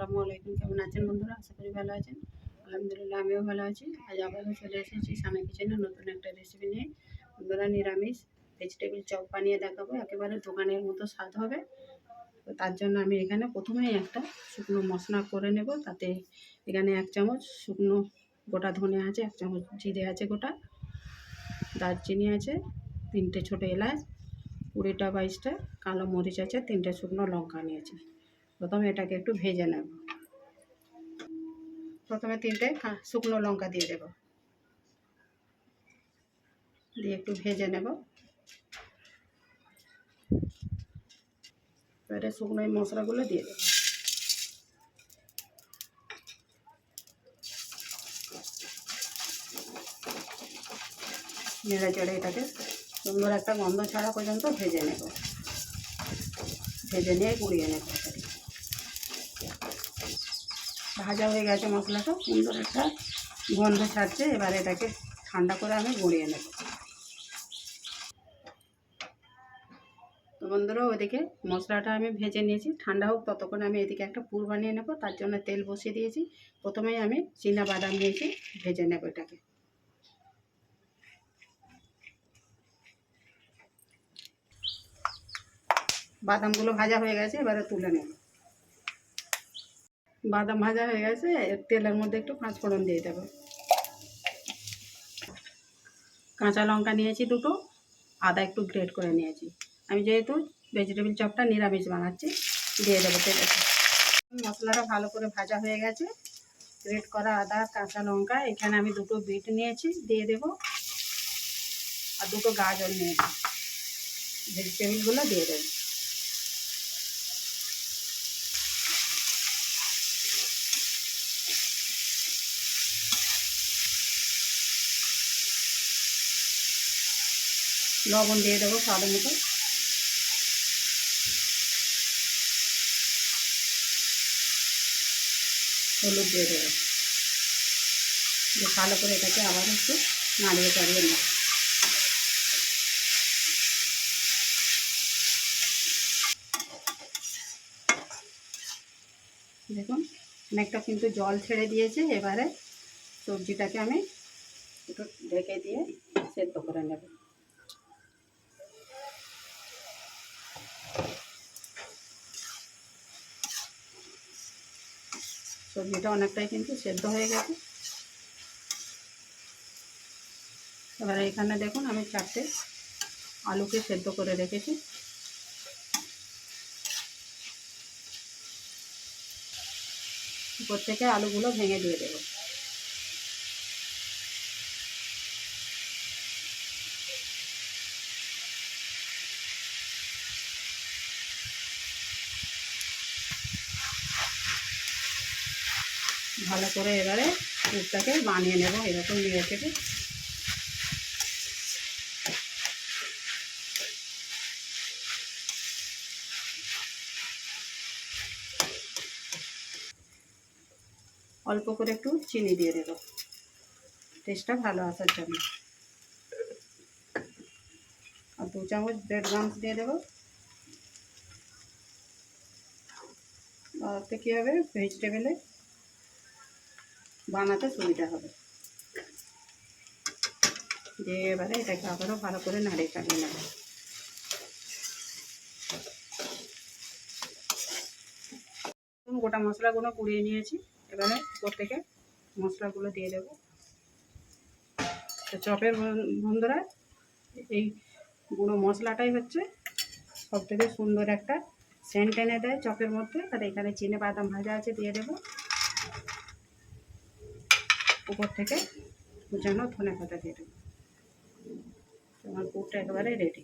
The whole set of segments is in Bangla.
আসসালামু আলাইকুম, কেমন আছেন বন্ধুরা? আশা করি ভালো আছেন। আলহামদুলিল্লাহ, আমিও ভালো আছি। আজ আবারও চলে এসেছি সানা কিচেনে নতুন একটা রেসিপি নিয়ে। বন্ধুরা, নিরামিষ ভেজিটেবিল চপ বানিয়ে দেখাবো। একেবারে দোকানের মতো স্বাদ হবে। তো তার জন্য আমি এখানে প্রথমেই একটা শুকনো মশলা করে নেব। তাতে এখানে এক চামচ শুকনো গোটা ধনে আছে, এক চামচ জিরে আছে গোটা, দারচিনি আছে, তিনটে ছোটো এলাচ, কুড়িটা বাইশটা, কালো মরিচ আছে, তিনটে শুকনো লঙ্কা নিয়েছি। প্রথমে এটাকে একটু ভেজে নেব। প্রথমে তিনটে শুকনো লঙ্কা দিয়ে দেব। দিয়ে একটু ভেজে নেব। এবারে শুকনো মশলাগুলো দিয়ে দেবো। নেড়ে চড়ে এটাকে সুন্দর একটা গন্ধ ছাড়া পর্যন্ত ভেজে নেব। ভেজে নিয়ে গুঁড়িয়ে নেব। ভাজা হয়ে গেছে মশলাটা, সুন্দর একটা গন্ধ ছাড়ছে, এবার এটাকে ঠান্ডা করে আমি গুঁড়িয়ে নেব। তো বন্ধুরা, ওইদিকে মশলাটা আমি ভেজে নিয়েছি। ঠান্ডা হোক, ততক্ষণ আমি এদিকে একটা পুর বানিয়ে নেব, তার জন্য তেল বসিয়ে দিয়েছি। প্রথমেই আমি চীনা বাদাম নিয়েছি, ভেজে নেব এটাকে। বাদামগুলো ভাজা হয়ে গেছে, এবারে তুলে নেব। বাদাম ভাজা হয়ে গেছে, তেলের মধ্যে একটু পাঁচ ফোড়ন দিয়ে দেবো। কাঁচা লঙ্কা নিয়েছি দুটো, আদা একটু গ্রেট করে নিয়েছি। আমি যেহেতু ভেজিটেবিল চপটা নিরামিষ বানাচ্ছি, দিয়ে দেবো তেলে মশলাটা ভালো করে ভাজা হয়ে গেছে, গ্রেট করা আদা, কাঁচা লঙ্কা, এখানে আমি দুটো বিট নিয়েছি, দিয়ে দেবো। আর দুটো গাজর নিয়েছি ভেজিটেবিলগুলো দিয়ে দেবো। লবণ দিয়ে দেবো স্বাদ মতো। হলুদ দিয়ে দেবো। ভালো করে এটাকে আবার একটু নাড়িয়ে চাড়িয়ে নেব। দেখুন, অনেকটা কিন্তু জল ছেড়ে দিয়েছে, এবারে সবজিটাকে আমি একটু ঢেকে দিয়ে সেদ্ধ করে নেব। সবজিটা অনেকটাই কিন্তু সেদ্ধ হয়ে গেছে। এবারে এখানে দেখুন আমি চারটে আলুকে সেদ্ধ করে রেখেছি। উপর থেকে আলুগুলো ভেঙে দিয়ে দেবো। ভালো করে এবারে পুরটাকে বানিয়ে নেব, এরকম নিয়ে থেকে অল্প করে একটু চিনি দিয়ে দেবো। টেস্টটা ভালো আসার জন্য। আর দু চামচ ব্রেড গামস দিয়ে দেবো। তাতে কী হবে ভেজিটেবেলে বানাতে সুবিধা হবে। দিয়ে এবারে এটাকে আবারও ভালো করে নাড়িয়ে চালিয়ে নেব। গোটা মশলাগুলো কুড়িয়ে নিয়েছি। এবারে উপর থেকে মশলাগুলো দিয়ে দেবো। চপের বন- বন্ধুরা, এই গুঁড়ো মশলাটাই হচ্ছে সব থেকে সুন্দর একটা সেন্ট এনে দেয় চপের মধ্যে। আর এখানে চিনে বাদাম ভাজা আছে, দিয়ে দেবো। উপর থেকে কুচানো ধনে পাতা দিয়ে দেবো। আমার পুরটা একেবারে রেডি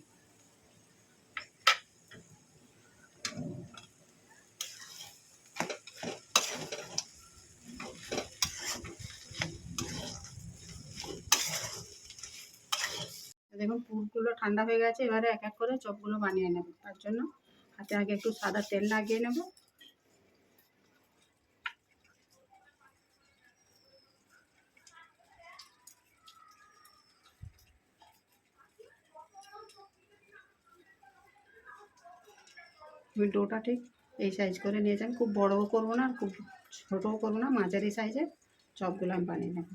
দেখুন, পুরগুলো ঠান্ডা হয়ে গেছে, এবারে এক এক করে চপগুলো বানিয়ে নেব। তার জন্য হাতে আগে একটু সাদা তেল লাগিয়ে নেব। আমি ডোটা ঠিক এই সাইজ করে নিয়েছেন খুব বড়ও করব না আর খুব ছোটও করব না, মাঝারি সাইজে চপগুলো আমি বানিয়ে নেব।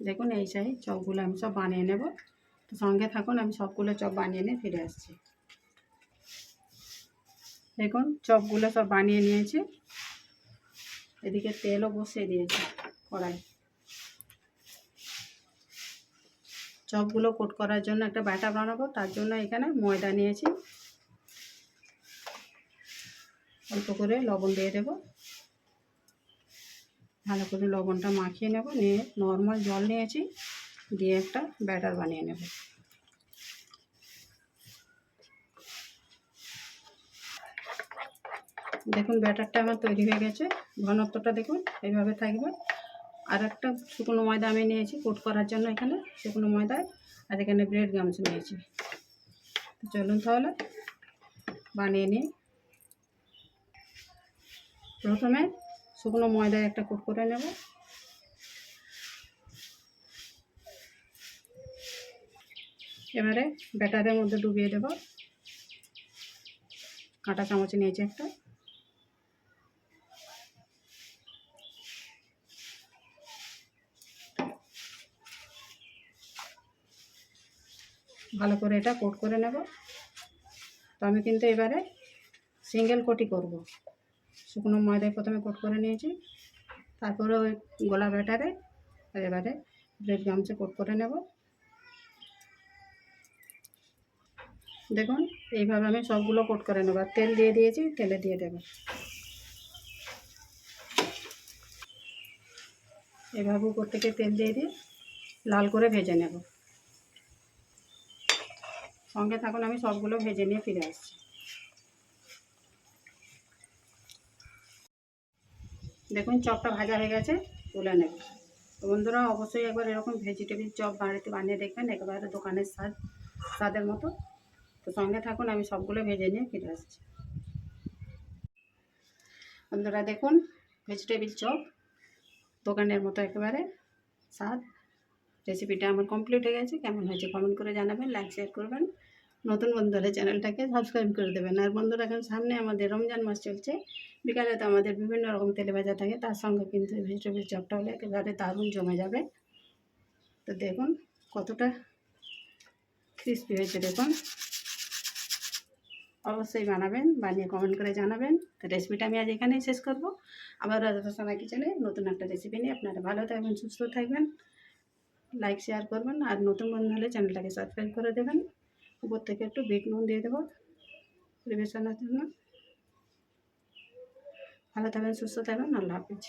দেখুন এই সাইজ চপগুলো আমি সব বানিয়ে নেব। তো সঙ্গে থাকুন, আমি সবগুলো চপ বানিয়ে নিয়ে ফিরে আসছি। দেখুন চপগুলো সব বানিয়ে নিয়েছি। এদিকে তেলও বসিয়ে দিয়েছি কড়াই চপগুলো কোট করার জন্য একটা ব্যাটার বানাবো, তার জন্য এখানে ময়দা নিয়েছি। অল্প করে লবণ দিয়ে দেবো। ভালো করে লবণটা মাখিয়ে নেব, নিয়ে নর্মাল জল নিয়েছি, দিয়ে একটা ব্যাটার বানিয়ে নেব। দেখুন, ব্যাটারটা আমার তৈরি হয়ে গেছে। ঘনত্বটা দেখুন, এইভাবে থাকবে। আর একটা শুকনো ময়দা আমি নিয়েছি, কোট করার জন্য এখানে শুকনো ময়দায় আর এখানে ব্রেড গামছ নিয়েছি। চলুন তাহলে বানিয়ে নিই। প্রথমে শুকনো ময়দায় একটা কোট করে নেব। এবারে ব্যাটারের মধ্যে ডুবিয়ে দেব। কাঁটা চামচ নিয়েছি একটা। ভালো করে এটা কোট করে নেব। তো আমি কিন্তু এবারে সিঙ্গেল কোটই করব। শুকনো ময়দায় প্রথমে কোট করে নিয়েছি তারপরে ওই গোলা ব্যাটারে এবারে ব্রেড গামছে কোট করে নেব। দেখুন, এইভাবে আমি সবগুলো কোট করে নেব। তেল দিয়ে দিয়েছি, তেলে দিয়ে দেব। এভাবে উপর থেকে তেল দিয়ে দিয়ে লাল করে ভেজে নেব। সঙ্গে থাকুন, আমি সবগুলো ভেজে নিয়ে ফিরে আসছি। দেখুন, চপটা ভাজা হয়ে গেছে, তুলে নেব। তো বন্ধুরা, অবশ্যই একবার এরকম ভেজিটেবিল চপ বাড়িতে বানিয়ে দেখবেন, একেবারে দোকানের স্বাদ, স্বাদের মতো। তো সঙ্গে থাকুন, আমি সবগুলো ভেজে নিয়ে ফিরে আসছি। বন্ধুরা, দেখুন, ভেজিটেবিল চপ, দোকানের মতো একেবারে স্বাদ। রেসিপিটা আমার কমপ্লিট হয়ে গেছে। কেমন হয়েছে কমেন্ট করে জানাবেন লাইক শেয়ার করবেন। নতুন বন্ধুরা চ্যানেলটাকে সাবস্ক্রাইব করে দেবেন। আর বন্ধুরা, এখন সামনে আমাদের রমজান মাস চলছে। বিকালে তো আমাদের বিভিন্ন রকম তেলে ভাজা থাকে, তার সঙ্গে কিন্তু ভেজিটেবিল চপটা হলে একেবারে দারুণ জমে যাবে। তো দেখুন কতটা ক্রিস্পি হয়েছে, দেখুন। অবশ্যই বানাবেন, বানিয়ে কমেন্ট করে জানাবেন। তো রেসিপিটা আমি আজ এখানেই শেষ করব। আবার রাজা কিচেনে নতুন একটা রেসিপি নিয়ে আপনারা ভালো থাকবেন, সুস্থ থাকবেন। লাইক শেয়ার করবেন আর নতুন বন্ধু হলে চ্যানেলটাকে সাবস্ক্রাইব করে দেবেন। উপর থেকে একটু বিট নুন দিয়ে দেবো পরিবেশনার জন্য। ভালো থাকবেন, সুস্থ থাকবেন, আল্লাহ হাফিজ।